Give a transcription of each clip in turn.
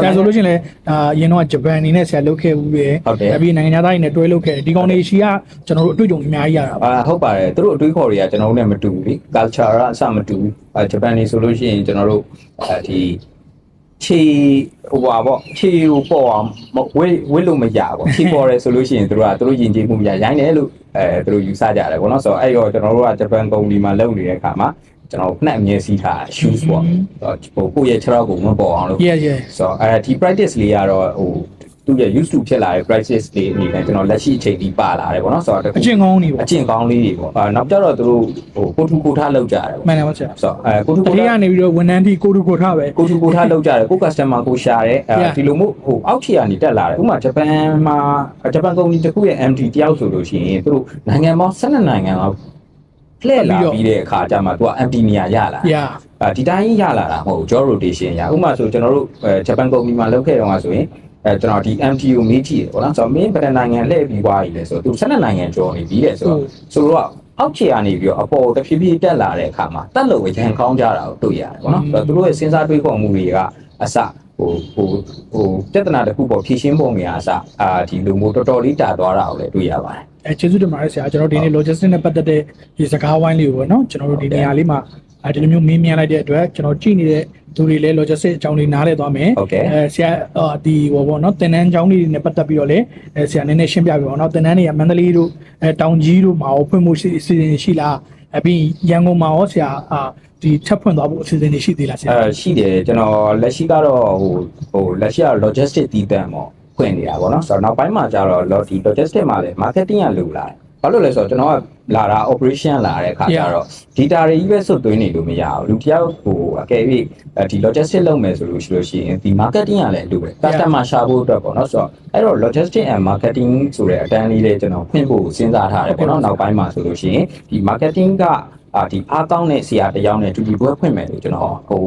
ဆရာဆိုလို့ရှိရင်လည်းဒါအရင်တော့ဂျပန်အနေနဲ့ဆရာလုပ်ခဲ့ဘူးပဲဟုတ်တယ်ပြီးနိုင်ငံသားတွေနဲ့တွဲလုပ်ခဲ့တယ်ဒီကောင်တွေရှိကကျွန်တော်တို့အတွေ့အကြုံအများကြီးရတာပါအာဟုတ်ပါတယ်သူတို့အတွေးခေါ်တွေကကျွန်တော်တို့နဲ့မတူဘူးလေ culture ကအစမတူဘူးအဲဂျပန်နေဆိုလို့ရှိရင်ကျွန်တော်တို့အဲဒီခြေဟိုပါပေါ့ခြေကိုပေါ့အောင်မဝေးဝေးလို့မရပေါ့ခြေပေါ်ရဲဆိုလို့ရှိရင်သူတို့ကသူတို့ယဉ်ကျေးမှုရရိုင်းတယ်လို့အဲသူတို့ယူဆကြတယ်ပေါ့နော်ဆိုတော့အဲ့တော့ကျွန်တော်တို့ကဂျပန်ကုမ္ပဏီမှာလုပ်နေတဲ့အခါမှာ ကျွန်တော်နှက်အမြဲစီးထား shoes ပေါ့ဟိုကိုယ့်ရဲ့ခြေထောက်ကိုမပေါ်အောင်လို့ yes yes ဆိုတော့အဲဒီ practice လေးကတော့ဟိုသူ့ရဲ့ used to ဖြစ်လာတဲ့ practice လေးအနေနဲ့ကျွန်တော်လက်ရှိအချိန်ဒီပါလာတယ်ပေါ့နော်ဆိုတော့တစ်ခုအကျင့်ကောင်းနေပါအကျင့်ကောင်းလေးတွေပေါ့အာနောက်ကြတော့သူတို့ဟိုကိုထူကိုထားလောက်ကြတယ်မှပေါ့န်တယ်ပါဆရာဆိုတော့အဲကိုထူတကိုတိယထားနေပြီးတော့ဝန်ထမ်းတီကိုတူကိုထားပဲကိုထူကိုထားလောက်ကြတယ်ကို customer ကိုရှာတယ်အဲ Yeah. ဒီလိုမျိုးဟိုအောက်ခြေကနေတက်လာတယ်ဥပမာဂျပန်မှာဂျပန်ကုမ္ပဏီတစ်ခုရဲ့ MD တယောက်ဆိုလို့ရှိရင်သူတို့နိုင်ငံပေါင်း12နိုင်ငံလောက် လှည့်လာပြီးတဲ့အခါကျမှသူက MD နေရာရလာတယ်ရာအဲဒီတိုင်းရလာတာမဟုတ်ဘူး job rotation ရဥပမာဆိုကျွန်တော်တို့အဲဂျပန်ကုမ္ပဏီမှာလုပ်ခဲ့တော့ဆိုရင်အဲကျွန်တော်ဒီ MTU မေးကြည့်တယ်ပေါ့နော်ဆိုတော့မင်းဘယ်နှနိုင်ငံလှည့်ပြီးွားပြီလဲဆိုတော့သူ12နိုင်ငံကျော်နေပြီတဲ့ဆိုတော့ဆိုတော့အောက်ခြေကနေပြီးတော့အပေါ်တဖြည်းဖြည်းတက်လာတဲ့အခါမှာတက်လို့ရန်ကောင်းကြတာကိုတွေ့ရတယ်ပေါ့နော်ဆိုတော့သူတို့ရဲ့စဉ်းစားတွေးခေါ်မှုတွေကအစဟိုဟိုဟိုပြဿနာတစ်ခုပေါ်ဖြေရှင်းပုံတွေကအစအာဒီလိုမျိုးတော်တော်လေးတာသွားတာကိုလည်းတွေ့ရပါတယ် အဲကျေးဇူးတင်ပါတယ်ဆရာကျွန်တော်ဒီနေ့ logistics နဲ့ပတ်သက်တဲ့ဒီစကားဝိုင်းလေးကိုပေါ့နော်ကျွန်တော်တို့ဒီနေရာလေးမှာအဲဒီလိုမျိုးမင်းမြန်လိုက်တဲ့အတွက်ကျွန်တော်ကြည့်နေတဲ့သူတွေလည်း logistics အကြောင်းလေးနားလည်သွားမယ်ဟုတ်ကဲ့အဲဆရာအာဒီဟိုပေါ့နော်တင်နန်းကျောင်းလေးတွေနဲ့ပတ်သက်ပြီးတော့လည်းအဲဆရာနည်းနည်းရှင်းပြပြပါတော့တင်နန်းတွေကမန္တလေးတို့အဲတောင်ကြီးတို့မှာရောဖွင့်မှုရှိအစီအစဉ်ရှိလားအပြီးရန်ကုန်မှာရောဆရာအာဒီချက်ဖွင့်သွားဖို့အစီအစဉ်တွေရှိသေးလားဆရာအဲရှိတယ်ကျွန်တော်လက်ရှိကတော့ဟိုဟိုလက်ရှိက logistic တည်တံ့ပေါ့ ဖွင့်နေတာပေါ့နော်ဆိုတော့နောက်ပိုင်းမှာကျတော့ lo- ဒီ logistic မှာလည်း marketing ကလိုလာတယ်ဘာလို့လဲဆိုတော့ကျွန်တော်ကလာတာ operation လာတဲ့အခါကျတော့ data တွေကြီးပဲစွတ်သွင်းနေလို့မရဘူးလူတစ်ယောက်ဟိုအကယ်၍အဲဒီ logistic လုပ်မယ်ဆိုလို့ရှိလို့ရှိရင်ဒီ marketing ကလည်းလိုပဲ customer ရှာဖို့အတွက်ပေါ့နော်ဆိုတော့အဲ့တော့ logistic and marketing ဆိုတဲ့အတန်းလေးလေးကျွန်တော်ဖွင့်ဖို့စဉ်းစားထားတယ်ပေါ့နော်နောက်ပိုင်းမှာဆိုလို့ရှိရင်ဒီ marketing ကအာဒီအားကောင်းတဲ့ဆရာတစ်ယောက်နဲ့တူတူပွဲဖွင့်မယ်လို့ကျွန်တော်ဟို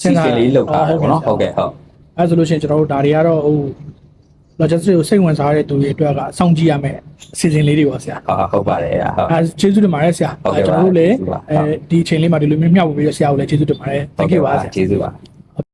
စီစဉ်လေးလုပ်ထားတယ်ပေါ့နော်ဟုတ်ကဲ့ဟုတ်အဲဆိုလို့ရှိရင်ကျွန်တော်တို့ဒါတွေကတော့ဟို logistics ကိုစိတ်ဝင်စားတဲ့သူတွေအတွက်ကစောင့်ကြည့်ရမယ်အစီအစဉ်လေးတွေပါဆရာဟုတ်ဟုတ်ပါတယ်ဟုတ်အဲကျေးဇူးတင်ပါတယ်ဆရာဟုတ်ကဲ့ပါကျွန်တော်တို့လည်းကျေးဇူးပါအဲဒီအချိန်လေးမှာဒီလိုမျိုးမျှဝေပြီးတော့ဆရာကိုလည်းကျေးဇူးတင်ပါတယ် thank you ပါဆရာကျေးဇူးပါ